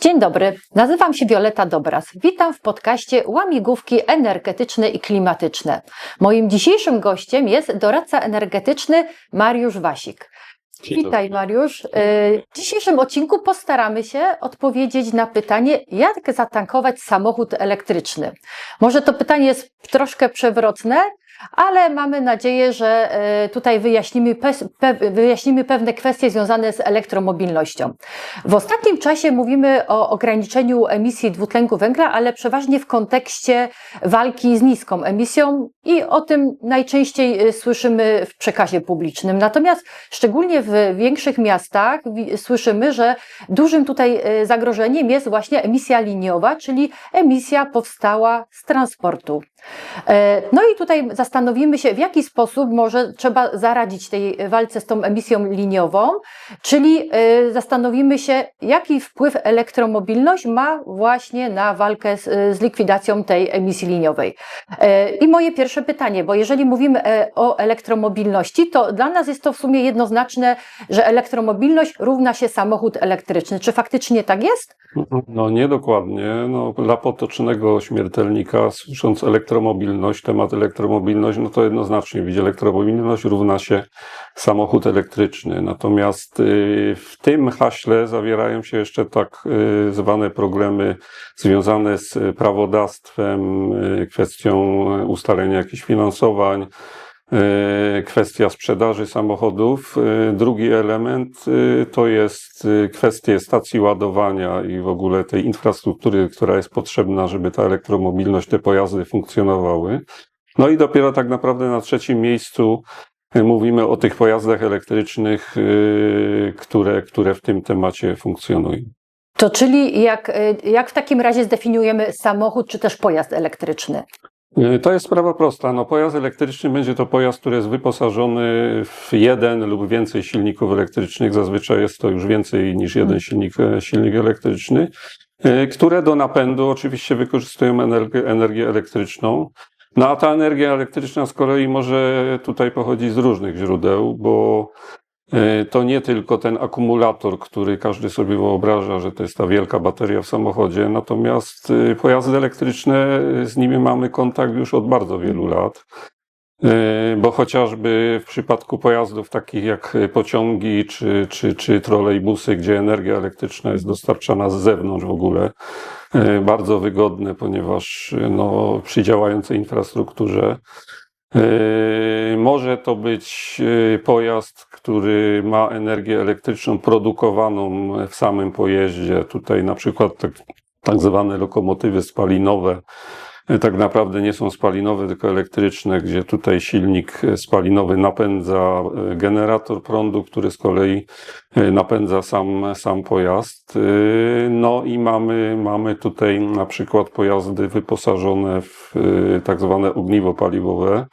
Dzień dobry, nazywam się Wioleta Dobras. Witam w podcaście Łamigłówki energetyczne i klimatyczne. Moim dzisiejszym gościem jest doradca energetyczny Mariusz Wasik. Dzień Witaj Mariusz. Y, W dzisiejszym odcinku postaramy się odpowiedzieć na pytanie, jak zatankować samochód elektryczny. Może to pytanie jest troszkę przewrotne, ale mamy nadzieję, że y, tutaj wyjaśnimy, pe- wyjaśnimy pewne kwestie związane z elektromobilnością. W ostatnim czasie mówimy o ograniczeniu emisji dwutlenku węgla, ale przeważnie w kontekście walki z niską emisją i o tym najczęściej y, słyszymy w przekazie publicznym. Natomiast szczególnie w większych miastach słyszymy, że dużym tutaj y, zagrożeniem jest właśnie emisja liniowa, czyli emisja powstała z transportu. E, No i tutaj zastanowimy się, w jaki sposób może trzeba zaradzić tej walce z tą emisją liniową, czyli e, zastanowimy się, jaki wpływ elektromobilność ma właśnie na walkę z, z likwidacją tej emisji liniowej. E, I moje pierwsze pytanie, bo jeżeli mówimy e, o elektromobilności, to dla nas jest to w sumie jednoznaczne, że elektromobilność równa się samochód elektryczny. Czy faktycznie tak jest? No niedokładnie. No, dla potocznego śmiertelnika, słysząc elektromobilność, temat elektromobilność, no to jednoznacznie widzi elektromobilność równa się samochód elektryczny. Natomiast y, w tym haśle zawierają się jeszcze tak y, zwane problemy związane z prawodawstwem, y, kwestią ustalenia jakichś finansowań, kwestia sprzedaży samochodów. Y, Drugi element y, to jest y, kwestie stacji ładowania i w ogóle tej infrastruktury, która jest potrzebna, żeby ta elektromobilność, te pojazdy funkcjonowały. No i dopiero tak naprawdę na trzecim miejscu y, mówimy o tych pojazdach elektrycznych, y, które, które w tym temacie funkcjonują. To czyli jak, jak w takim razie zdefiniujemy samochód czy też pojazd elektryczny? Y, To jest sprawa prosta. No, pojazd elektryczny będzie to pojazd, który jest wyposażony w jeden lub więcej silników elektrycznych. Zazwyczaj jest to już więcej niż jeden silnik, e, silnik elektryczny, y, które do napędu oczywiście wykorzystują energię, energię elektryczną. No a ta energia elektryczna z kolei może tutaj pochodzić z różnych źródeł, bo to nie tylko ten akumulator, który każdy sobie wyobraża, że to jest ta wielka bateria w samochodzie, natomiast y, pojazdy elektryczne, y, z nimi mamy kontakt już od bardzo wielu lat. Bo chociażby w przypadku pojazdów takich jak pociągi czy, czy, czy trolejbusy, gdzie energia elektryczna jest dostarczana z zewnątrz w ogóle, bardzo wygodne, ponieważ no, przy działającej infrastrukturze Może to być pojazd, który ma energię elektryczną produkowaną w samym pojeździe. Tutaj na przykład tak, tak zwane lokomotywy spalinowe yy, tak naprawdę nie są spalinowe, tylko elektryczne, gdzie tutaj silnik yy, spalinowy napędza yy, generator prądu, który z kolei napędza sam, sam pojazd. No i mamy, mamy tutaj na przykład pojazdy wyposażone w tak zwane ogniwo paliwowe,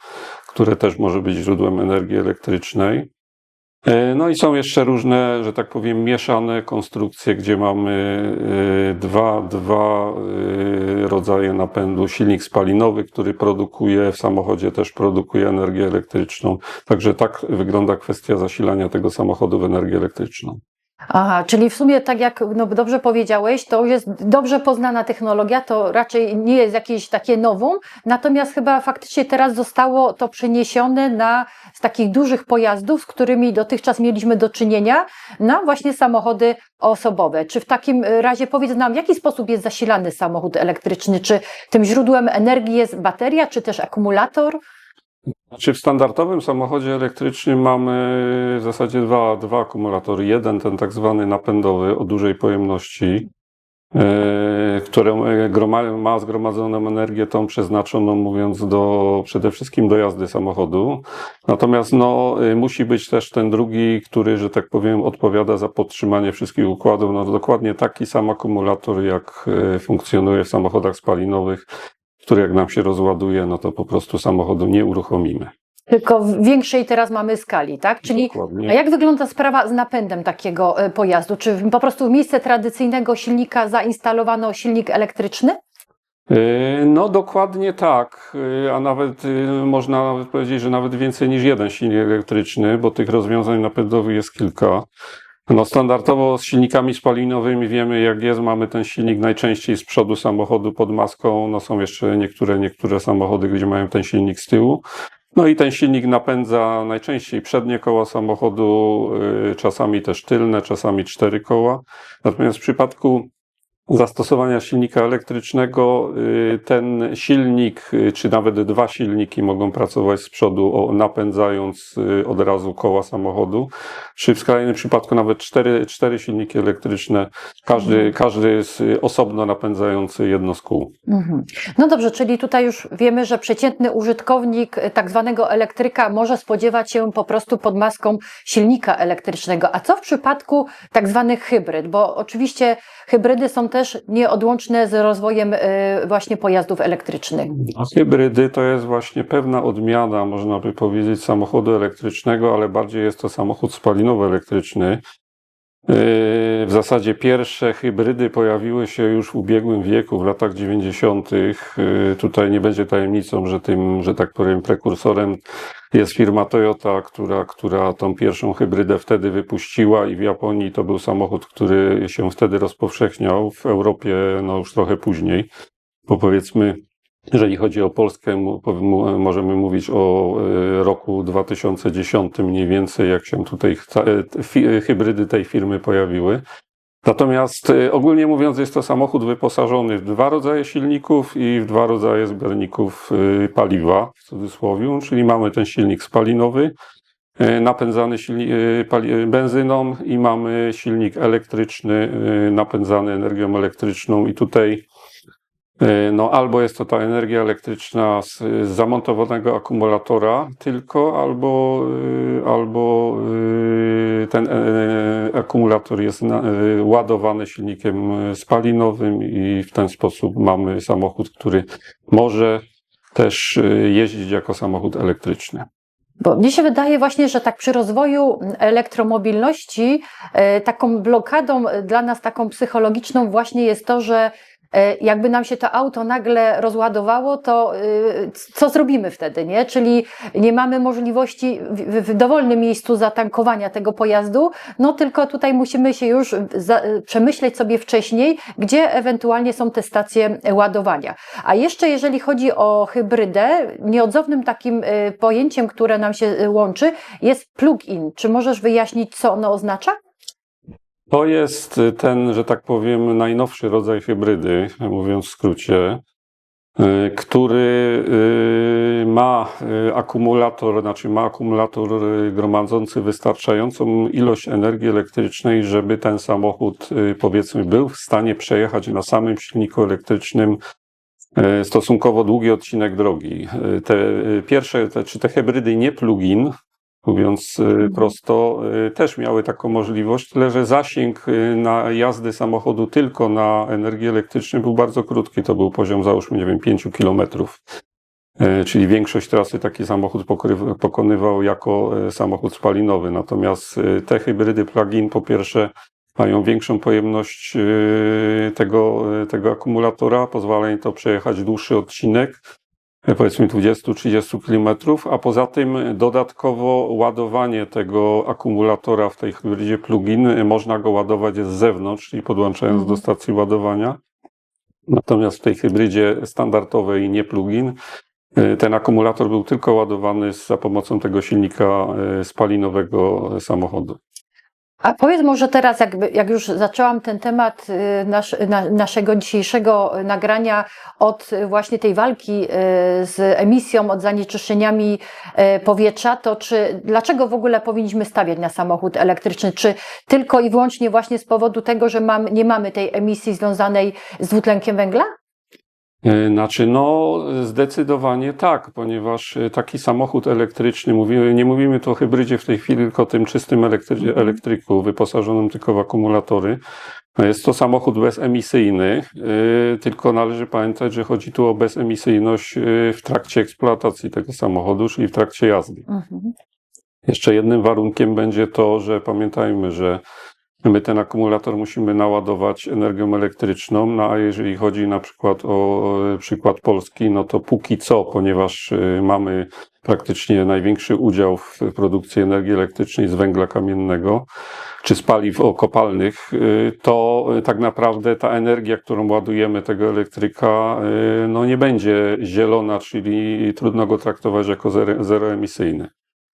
które też może być źródłem energii elektrycznej. E, No i są jeszcze różne, że tak powiem, mieszane konstrukcje, gdzie mamy e, dwa, dwa e, rodzaje napędu. Silnik spalinowy, który produkuje w samochodzie, też produkuje energię elektryczną. Także tak wygląda kwestia zasilania tego samochodu w energię elektryczną. Aha, czyli w sumie tak jak no, dobrze powiedziałeś, to jest dobrze poznana technologia, to raczej nie jest jakieś takie nowum, natomiast chyba faktycznie teraz zostało to przeniesione na z takich dużych pojazdów, z którymi dotychczas mieliśmy do czynienia, na właśnie samochody osobowe. Czy w takim razie powiedz nam, w jaki sposób jest zasilany samochód elektryczny? Czy tym źródłem energii jest bateria, czy też akumulator? Znaczy w standardowym samochodzie elektrycznym mamy w zasadzie dwa, dwa akumulatory. Jeden, ten tak zwany napędowy o dużej pojemności, e, które groma- ma zgromadzoną energię tą przeznaczoną, mówiąc, do, przede wszystkim do jazdy samochodu. Natomiast no, e, musi być też ten drugi, który, że tak powiem, odpowiada za podtrzymanie wszystkich układów. No, dokładnie taki sam akumulator, jak e, funkcjonuje w samochodach spalinowych, który jak nam się rozładuje, no to po prostu samochodu nie uruchomimy. Tylko w większej teraz mamy skali, tak? Czyli Dokładnie. A jak wygląda sprawa z napędem takiego e, pojazdu? Czy po prostu w miejsce tradycyjnego silnika zainstalowano silnik elektryczny? Yy, No dokładnie tak, Yy, a nawet można powiedzieć, że nawet więcej niż jeden silnik elektryczny, bo tych rozwiązań napędowych jest kilka. No standardowo z silnikami spalinowymi wiemy jak jest, mamy ten silnik najczęściej z przodu samochodu pod maską, no są jeszcze niektóre, niektóre samochody, gdzie mają ten silnik z tyłu. No i ten silnik napędza najczęściej przednie koła samochodu, yy, czasami też tylne, czasami cztery koła. Natomiast w przypadku zastosowania silnika elektrycznego y, ten silnik, y, czy nawet dwa silniki mogą pracować z przodu, napędzając y, od razu koła samochodu. Czy w skrajnym przypadku nawet cztery, cztery silniki elektryczne, każdy, każdy jest y, osobno napędzający jedno z kół. Mhm. No dobrze, czyli tutaj już wiemy, że przeciętny użytkownik tak zwanego elektryka może spodziewać się po prostu pod maską silnika elektrycznego. A co w przypadku tak zwanych hybryd? Bo oczywiście hybrydy są też nieodłączne z rozwojem e, właśnie pojazdów elektrycznych. A hybrydy to jest właśnie pewna odmiana, można by powiedzieć, samochodu elektrycznego, ale bardziej jest to samochód spalinowo-elektryczny. Yy, W zasadzie pierwsze hybrydy pojawiły się już w ubiegłym wieku, w latach 90. Yy, Tutaj nie będzie tajemnicą, że tym, że tak powiem, prekursorem jest firma Toyota, która, która tą pierwszą hybrydę wtedy wypuściła i w Japonii to był samochód, który się wtedy rozpowszechniał, w Europie no już trochę później, bo powiedzmy jeżeli chodzi o Polskę, możemy mówić o e, roku 2010 mniej więcej, jak się tutaj e, fi- hybrydy tej firmy pojawiły. Natomiast e, ogólnie mówiąc, jest to samochód wyposażony w dwa rodzaje silników i w dwa rodzaje zbiorników e, paliwa, w cudzysłowie, czyli mamy ten silnik spalinowy, e, napędzany e, e, benzyną i mamy silnik elektryczny e, napędzany energią elektryczną i tutaj E, No, albo jest to ta energia elektryczna z, zamontowanego akumulatora tylko, albo, y, albo y, ten e, akumulator jest ładowany silnikiem spalinowym i w ten sposób mamy samochód, który może też jeździć jako samochód elektryczny. Bo mnie się wydaje właśnie, że tak przy rozwoju elektromobilności taką blokadą dla nas, taką psychologiczną właśnie jest to, że jakby nam się to auto nagle rozładowało, to e, co zrobimy wtedy, nie? Czyli nie mamy możliwości w, dowolnym miejscu zatankowania tego pojazdu, no tylko tutaj musimy się już za, przemyśleć sobie wcześniej, gdzie ewentualnie są te stacje ładowania. A jeszcze jeżeli chodzi o hybrydę, nieodzownym takim e, pojęciem, które nam się e, łączy, jest plug-in. Czy możesz wyjaśnić, co ono oznacza? To jest ten, że tak powiem, najnowszy rodzaj hybrydy, mówiąc w skrócie, y, który y, ma y, akumulator, znaczy ma akumulator y, gromadzący wystarczającą ilość energii elektrycznej, żeby ten samochód, y, powiedzmy, był w stanie przejechać na samym silniku elektrycznym y, stosunkowo długi odcinek drogi. Y, Te y, pierwsze, te, czy te hybrydy nie plug-in, mówiąc y, prosto, y, też miały taką możliwość, tyle że zasięg y, na jazdy samochodu tylko na energii elektrycznej był bardzo krótki. To był poziom, załóżmy, nie wiem, 5 kilometrów. Czyli większość trasy taki samochód pokonywał jako samochód spalinowy. Natomiast te hybrydy plug-in po pierwsze mają większą pojemność tego, tego akumulatora, pozwala im to przejechać dłuższy odcinek, powiedzmy 20-30 km, a poza tym dodatkowo ładowanie tego akumulatora w tej hybrydzie plug-in e, można go ładować z zewnątrz, czyli podłączając Mhm. do stacji ładowania. Natomiast w tej hybrydzie standardowej nie plug-in e, ten akumulator był tylko ładowany za pomocą tego silnika e, spalinowego samochodu. A powiedz może teraz, jakby, jak już zaczęłam ten temat y, nasz, na, naszego dzisiejszego nagrania od właśnie tej walki y, z emisją, od zanieczyszczeniami y, powietrza, to czy dlaczego w ogóle powinniśmy stawiać na samochód elektryczny? Czy tylko i wyłącznie właśnie z powodu tego, że mam, nie mamy tej emisji związanej z dwutlenkiem węgla? E, Znaczy, no, zdecydowanie tak, ponieważ e, taki samochód elektryczny, mówimy, nie mówimy tu o hybrydzie w tej chwili, tylko o tym czystym elektry elektryku, wyposażonym tylko w akumulatory. No, Jest to samochód bezemisyjny, e, tylko należy pamiętać, że chodzi tu o bezemisyjność w trakcie eksploatacji tego samochodu, czyli w trakcie jazdy. Mhm. Jeszcze jednym warunkiem będzie to, że pamiętajmy, że My ten akumulator musimy naładować energią elektryczną, no a jeżeli chodzi na przykład o przykład Polski, no to póki co, ponieważ e, mamy praktycznie największy udział w produkcji energii elektrycznej z węgla kamiennego czy z paliw kopalnych, y, to tak naprawdę ta energia, którą ładujemy tego elektryka, y, no nie będzie zielona, czyli trudno go traktować jako zero- zeroemisyjny.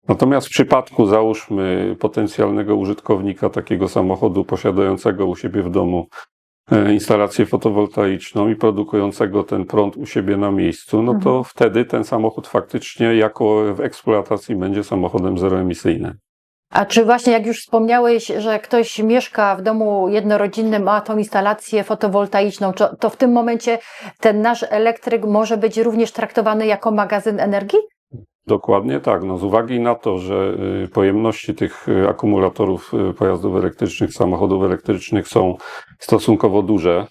Natomiast w przypadku, załóżmy, potencjalnego użytkownika takiego samochodu posiadającego u siebie w domu e, instalację fotowoltaiczną i produkującego ten prąd u siebie na miejscu, no to wtedy ten samochód faktycznie jako w eksploatacji będzie samochodem zeroemisyjnym. A czy właśnie jak już wspomniałeś, że ktoś mieszka w domu jednorodzinnym, ma tą instalację fotowoltaiczną, to, to w tym momencie ten nasz elektryk może być również traktowany jako magazyn energii? Dokładnie tak. No, z uwagi na to, że y, pojemności tych y, akumulatorów y, pojazdów elektrycznych, samochodów elektrycznych są stosunkowo duże,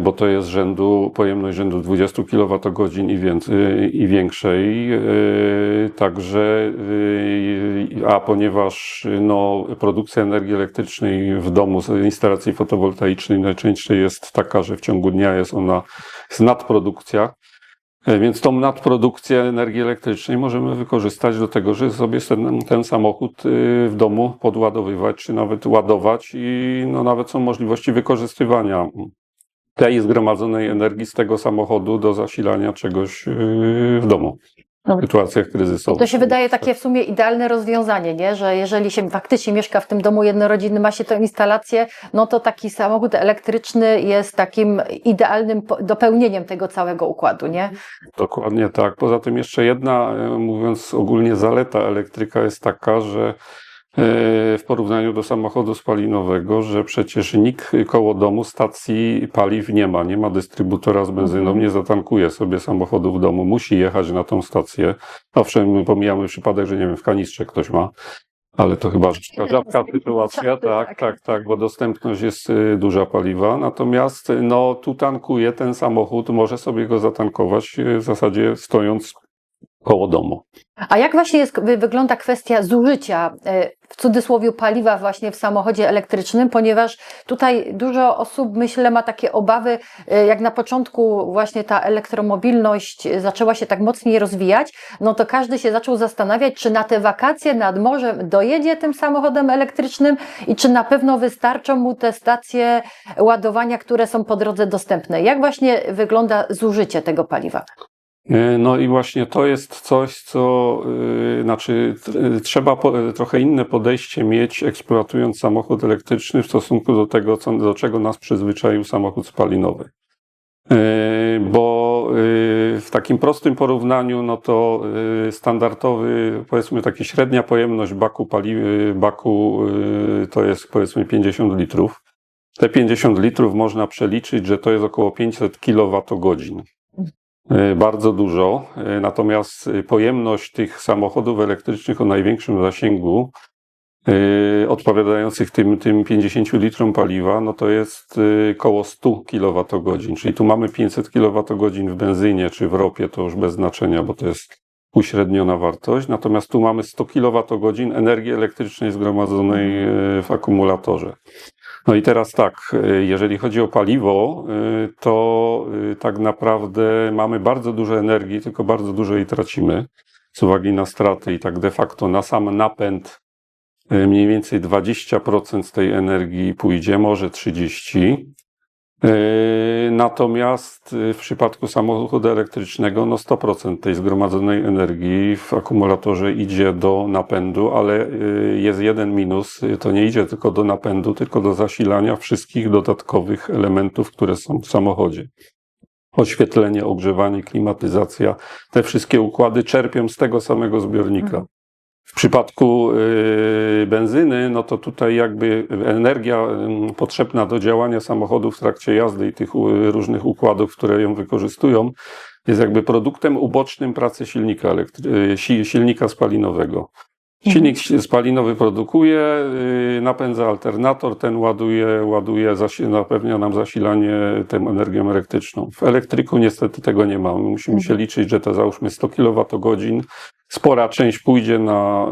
bo to jest rzędu, pojemność rzędu 20 kWh i, więcej, i większej. Także, a ponieważ no, produkcja energii elektrycznej w domu z instalacji fotowoltaicznej najczęściej jest taka, że w ciągu dnia jest ona, jest nadprodukcja, Więc tą nadprodukcję energii elektrycznej możemy wykorzystać do tego, że sobie ten, ten samochód y, w domu podładowywać, czy nawet ładować i no, nawet są możliwości wykorzystywania tej zgromadzonej energii z tego samochodu do zasilania czegoś y, w domu No, sytuacjach kryzysowych. To się wydaje takie w sumie idealne rozwiązanie, nie? że jeżeli się faktycznie mieszka w tym domu jednorodzinnym, ma się tę instalację, no to taki samochód elektryczny jest takim idealnym dopełnieniem tego całego układu, nie? Dokładnie tak. Poza tym jeszcze jedna, e, mówiąc ogólnie, zaleta elektryka jest taka, że w porównaniu do samochodu spalinowego, że przecież nikt koło domu stacji paliw nie ma, nie ma dystrybutora z benzyną, Mhm. nie zatankuje sobie samochodu w domu, musi jechać na tą stację. Owszem, pomijamy przypadek, że nie wiem, w kanistrze ktoś ma, ale to chyba rzadka, sytuacja, tak, tak. tak, tak, bo dostępność jest y, duża paliwa, natomiast y, no tu tankuje ten samochód, może sobie go zatankować y, w zasadzie stojąc koło domu. A jak właśnie jest, wy- wygląda kwestia zużycia, e, w cudzysłowie, paliwa właśnie w samochodzie elektrycznym, ponieważ tutaj dużo osób, myślę, ma takie obawy, e, jak na początku właśnie ta elektromobilność zaczęła się tak mocniej rozwijać, no to każdy się zaczął zastanawiać, czy na te wakacje nad morzem dojedzie tym samochodem elektrycznym i czy na pewno wystarczą mu te stacje ładowania, które są po drodze dostępne. Jak właśnie wygląda zużycie tego paliwa? E, No i właśnie to jest coś, co y, znaczy tr- trzeba po, trochę inne podejście mieć, eksploatując samochód elektryczny w stosunku do tego, co, do czego nas przyzwyczaił samochód spalinowy. E, Bo w takim prostym porównaniu, no to standardowy, powiedzmy taki średnia pojemność baku paliwa, baku to jest powiedzmy 50 litrów. Te 50 litrów można przeliczyć, że to jest około 500 kWh. E, Bardzo dużo, e, natomiast e, pojemność tych samochodów elektrycznych o największym zasięgu, odpowiadających tym, tym 50 litrom paliwa, no to jest koło 100 kWh, czyli tu mamy 500 kWh w benzynie czy w ropie, to już bez znaczenia, bo to jest uśredniona wartość, natomiast tu mamy 100 kWh energii elektrycznej zgromadzonej w akumulatorze. No i teraz tak, y, jeżeli chodzi o paliwo, y, to y, tak naprawdę mamy bardzo dużo energii, tylko bardzo dużo jej tracimy z uwagi na straty i tak de facto na sam napęd mniej więcej 20% z tej energii pójdzie, może 30%. Y, Natomiast y, w przypadku samochodu elektrycznego, no 100% tej zgromadzonej energii w akumulatorze idzie do napędu, ale y, jest jeden minus, to nie idzie tylko do napędu, tylko do zasilania wszystkich dodatkowych elementów, które są w samochodzie. Oświetlenie, ogrzewanie, klimatyzacja, te wszystkie układy czerpią z tego samego zbiornika. Mhm. W przypadku y, benzyny, no to tutaj jakby energia potrzebna do działania samochodu w trakcie jazdy i tych różnych układów, które ją wykorzystują, jest jakby produktem ubocznym pracy silnika, elektry- y, si, silnika spalinowego. Silnik spalinowy produkuje, y, napędza alternator, ten ładuje, ładuje, zapewnia nam zasilanie tą energią elektryczną. W elektryku niestety tego nie mamy. Musimy się liczyć, że to załóżmy 100 kWh spora część pójdzie na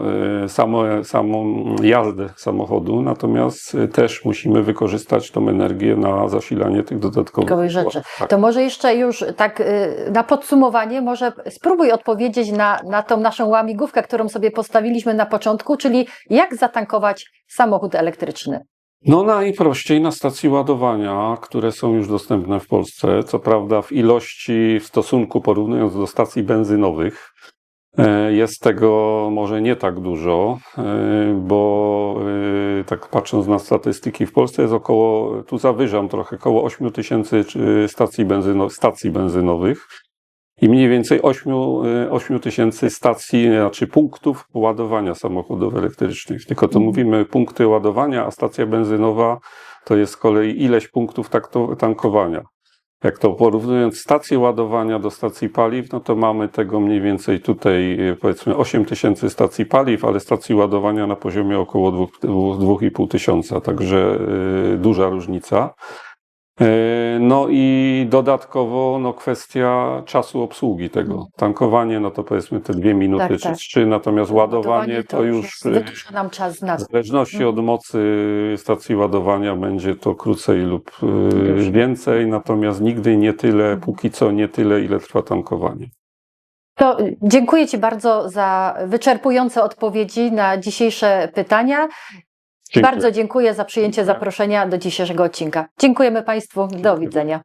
e, samo, samą jazdę samochodu, natomiast e, też musimy wykorzystać tą energię na zasilanie tych dodatkowych rzeczy. Tak. To może jeszcze już tak y, na podsumowanie, może spróbuj odpowiedzieć na, na tą naszą łamigłówkę, którą sobie postawiliśmy na początku, czyli jak zatankować samochód elektryczny. No najprościej na stacji ładowania, które są już dostępne w Polsce. Co prawda w ilości, w stosunku porównując do stacji benzynowych, jest tego może nie tak dużo, e, bo e, tak patrząc na statystyki, w Polsce jest około, tu zawyżam trochę, około 8 tysięcy stacji, benzyno, stacji benzynowych i mniej więcej 8, e, 8 tysięcy stacji, znaczy punktów ładowania samochodów elektrycznych. Tylko to mówimy punkty ładowania, a stacja benzynowa to jest z kolei ileś punktów tankowania. Jak to porównując stację ładowania do stacji paliw, no to mamy tego mniej więcej tutaj e, powiedzmy 8 tysięcy stacji paliw, ale stacji ładowania na poziomie około 2,5 tysiąca, także e, duża różnica. E, No i dodatkowo no, kwestia czasu obsługi tego. Tankowanie, no to powiedzmy te dwie minuty Tak, czy tak. trzy, natomiast ładowanie to już jest- e, wydłuża nam czas w zależności od mocy stacji ładowania będzie to krócej lub e, Już. więcej, natomiast nigdy nie tyle, Mhm. póki co nie tyle, ile trwa tankowanie. To y, dziękuję Ci bardzo za wyczerpujące odpowiedzi na dzisiejsze pytania. Dziękuję. Bardzo dziękuję za przyjęcie zaproszenia do dzisiejszego odcinka. Dziękujemy Państwu. Do widzenia.